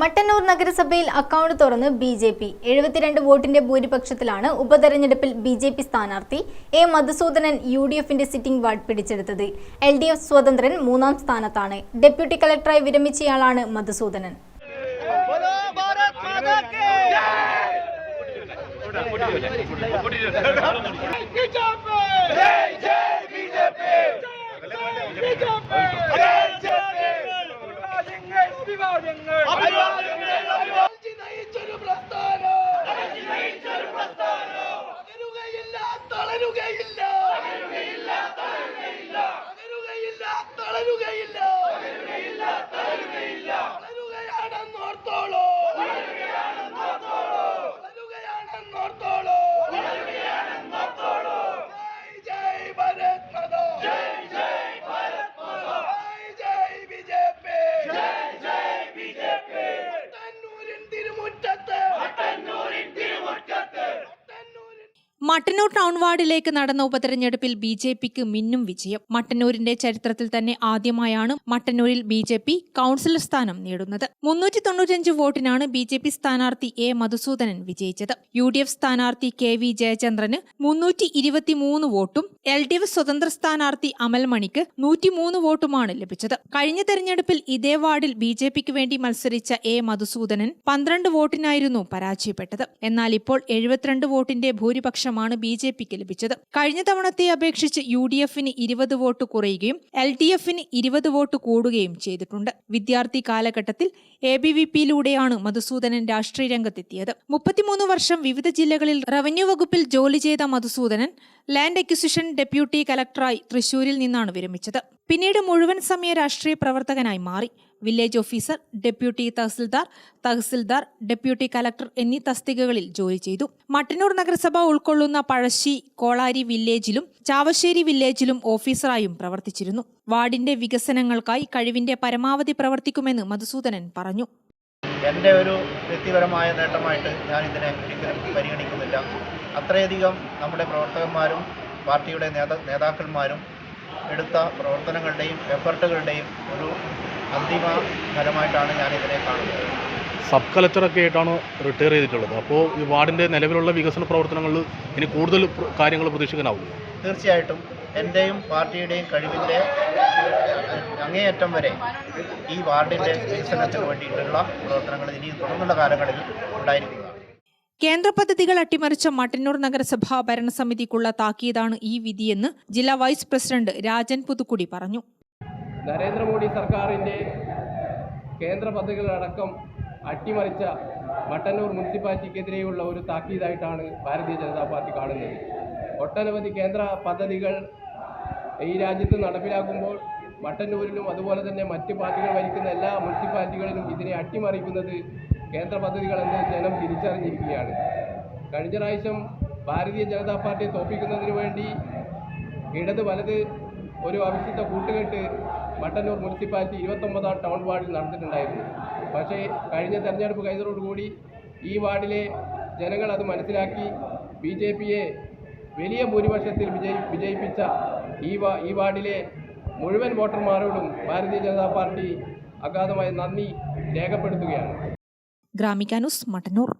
മട്ടന്നൂർ നഗരസഭയിൽ അക്കൗണ്ട് തുറന്ന് B J P. എഴുപത്തിരണ്ട് വോട്ടിന്റെ ഭൂരിപക്ഷത്തിലാണ് ഉപതെരഞ്ഞെടുപ്പിൽ ബി ജെ പി സ്ഥാനാർത്ഥി എ മധുസൂദനൻ യു ഡി എഫിന്റെ സിറ്റിംഗ് വാർഡ് പിടിച്ചെടുത്തത്. എൽ ഡി എഫ് സ്വതന്ത്രൻ മൂന്നാം സ്ഥാനത്താണ്. ഡെപ്യൂട്ടി കളക്ടറായി വിരമിച്ചയാളാണ് മധുസൂദനൻ. അഭിവാദ്യങ്ങൾ. നയിച്ചൊരു പ്രസ്ഥാനം. തളരുകയില്ല തളരുകയില്ല. മട്ടന്നൂർ ടൗൺ വാർഡിലേക്ക് നടന്ന ഉപതെരഞ്ഞെടുപ്പിൽ ബി ജെ പിക്ക് മിന്നും വിജയം. മട്ടന്നൂരിന്റെ ചരിത്രത്തിൽ തന്നെ ആദ്യമായാണ് മട്ടന്നൂരിൽ ബി ജെ പി കൌൺസിലർ സ്ഥാനം നേടുന്നത്. മുന്നൂറ്റി തൊണ്ണൂറ്റഞ്ച് വോട്ടിനാണ് ബി ജെ പി സ്ഥാനാർത്ഥി എ മധുസൂദനൻ വിജയിച്ചത്. യു ഡി എഫ് സ്ഥാനാർത്ഥി കെ വി ജയചന്ദ്രന് മുന്നൂറ്റി ഇരുപത്തിമൂന്ന് വോട്ടും എൽ ഡി എഫ് സ്വതന്ത്ര സ്ഥാനാർത്ഥി അമൽമണിക്ക് നൂറ്റിമൂന്ന് വോട്ടുമാണ് ലഭിച്ചത്. കഴിഞ്ഞ തെരഞ്ഞെടുപ്പിൽ ഇതേ വാർഡിൽ ബി ജെ പിക്ക് വേണ്ടി മത്സരിച്ച എ മധുസൂദനൻ പന്ത്രണ്ട് വോട്ടിനായിരുന്നു പരാജയപ്പെട്ടത്. എന്നാൽ ഇപ്പോൾ എഴുപത്തിരണ്ട് വോട്ടിന്റെ ഭൂരിപക്ഷമാണ് ബി ജെ പിക്ക് ലഭിച്ചത്. കഴിഞ്ഞ തവണത്തെ അപേക്ഷിച്ച് യു ഡി എഫിന് ഇരുപത് വോട്ട് കുറയുകയും എൽ ഡി എഫിന് ഇരുപത് വോട്ട് കൂടുകയും ചെയ്തിട്ടുണ്ട്. വിദ്യാർത്ഥി കാലഘട്ടത്തിൽ എ ബി വി പിയിലൂടെയാണ് മധുസൂദനൻ രാഷ്ട്രീയ രംഗത്തെത്തിയത്. മുപ്പത്തിമൂന്ന് വർഷം വിവിധ ജില്ലകളിൽ റവന്യൂ വകുപ്പിൽ ജോലി ചെയ്ത മധുസൂദനൻ ലാൻഡ് അക്വിസിഷൻ ഡെപ്യൂട്ടി കലക്ടറായി തൃശൂരിൽ നിന്നാണ് വിരമിച്ചത്. പിന്നീട് മുഴുവൻ സമയ രാഷ്ട്രീയ പ്രവർത്തകനായി മാറി. Village officer deputy tahsildar tahsildar deputy collector എന്നീ തസ്തികകളിൽ ജോലി ചെയ്തു. മട്ടന്നൂർ നഗരസഭ ഉൾക്കൊള്ളുന്ന പഴശ്ശി കോളാരി വില്ലേജിലും ചാവശ്ശേരി വില്ലേജിലും ഓഫീസറായും പ്രവർത്തിച്ചിരുന്നു. വാർഡിന്റെ വികസനങ്ങൾക്കായി കഴിവിന്റെ പരമാവധി പ്രവർത്തിക്കുമെന്ന് മധുസൂദനൻ പറഞ്ഞു. എന്റെ ഒരു വ്യക്തിപരമായ നേട്ടമായിട്ട് ഞാൻ ഇതിനെ ഒരിക്കലും പരിഗണിക്കുന്നില്ല. അത്രയധികം നമ്മുടെ പ്രവർത്തകന്മാരും പാർട്ടിയുടെ നേതാ നേതാക്കന്മാരും എടുത്ത പ്രവർത്തനങ്ങളുടെയും എഫർട്ടുകളുടെയും ഒരു അന്തിമ ഫലമായിട്ടാണ് ഞാൻ ഇതിനെ കാണുന്നത്. സബ് കളക്ടറൊക്കെ ആയിട്ടാണ് റിട്ടയർ ചെയ്തിട്ടുള്ളത്. അപ്പോൾ ഈ വാർഡിന്റെ നിലവിലുള്ള വികസന പ്രവർത്തനങ്ങളിൽ ഇനി കൂടുതൽ കാര്യങ്ങൾ പ്രതീക്ഷിക്കാനാവും തീർച്ചയായിട്ടും എന്റെയും പാർട്ടിയുടെയും കഴിവിന്റെ അങ്ങേയറ്റം വരെ ഈ വാർഡിന്റെ വികസനത്തിന് വേണ്ടിയിട്ടുള്ള പ്രവർത്തനങ്ങൾ ഇനി തുടർന്നുള്ള കാലങ്ങളിൽ ഉണ്ടായിരിക്കുന്നതാണ് കേന്ദ്ര പദ്ധതികൾ അട്ടിമറിച്ച മട്ടന്നൂർ നഗരസഭാ ഭരണസമിതിക്കുള്ള താക്കീതാണ് ഈ വിധിയെന്ന് ജില്ലാ വൈസ് പ്രസിഡന്റ് രാജൻ പുതുക്കുടി പറഞ്ഞു. നരേന്ദ്രമോദി സർക്കാരിന്റെ കേന്ദ്ര പദ്ധതികളടക്കം അട്ടിമറിച്ച മട്ടന്നൂർ മുനിസിപ്പാലിറ്റിക്കെതിരെയുള്ള ഒരു താക്കീതായിട്ടാണ് ഭാരതീയ ജനതാ പാർട്ടി കാണുന്നത്. ഒട്ടനവധി കേന്ദ്ര പദ്ധതികൾ ഈ രാജ്യത്ത് നടപ്പിലാക്കുമ്പോൾ മട്ടന്നൂരിലും അതുപോലെ തന്നെ മറ്റ് പാർട്ടികൾ ഭരിക്കുന്ന എല്ലാ മുനിസിപ്പാലിറ്റികളിലും ഇതിനെ അട്ടിമറിക്കുന്നത് കേന്ദ്ര പദ്ധതികളെന്ന് ജനം തിരിച്ചറിഞ്ഞിരിക്കുകയാണ്. കഴിഞ്ഞ പ്രാവശ്യം ഭാരതീയ ജനതാ പാർട്ടിയെ തോൽപ്പിക്കുന്നതിന് വേണ്ടി ഇടത് വലത് ഒരു അവിശുദ്ധ കൂട്ടുകെട്ട് മട്ടന്നൂർ മുനിസിപ്പാലിറ്റി ഇരുപത്തൊമ്പതാം ടൗൺ വാർഡിൽ നടന്നിട്ടുണ്ടായിരുന്നു. പക്ഷേ കഴിഞ്ഞ തെരഞ്ഞെടുപ്പ് കഴിഞ്ഞതോടുകൂടി ഈ വാർഡിലെ ജനങ്ങൾ അത് മനസ്സിലാക്കി. ബി ജെ പിയെ വലിയ ഭൂരിപക്ഷത്തിൽ വിജയി വിജയിപ്പിച്ച ഈ വാ ഈ വാർഡിലെ മുഴുവൻ വോട്ടർമാരോടും ഭാരതീയ ജനതാ പാർട്ടി അഗാധമായ നന്ദി രേഖപ്പെടുത്തുകയാണ്. ഗ്രാമിക ന്യൂസ് മട്ടന്നൂർ.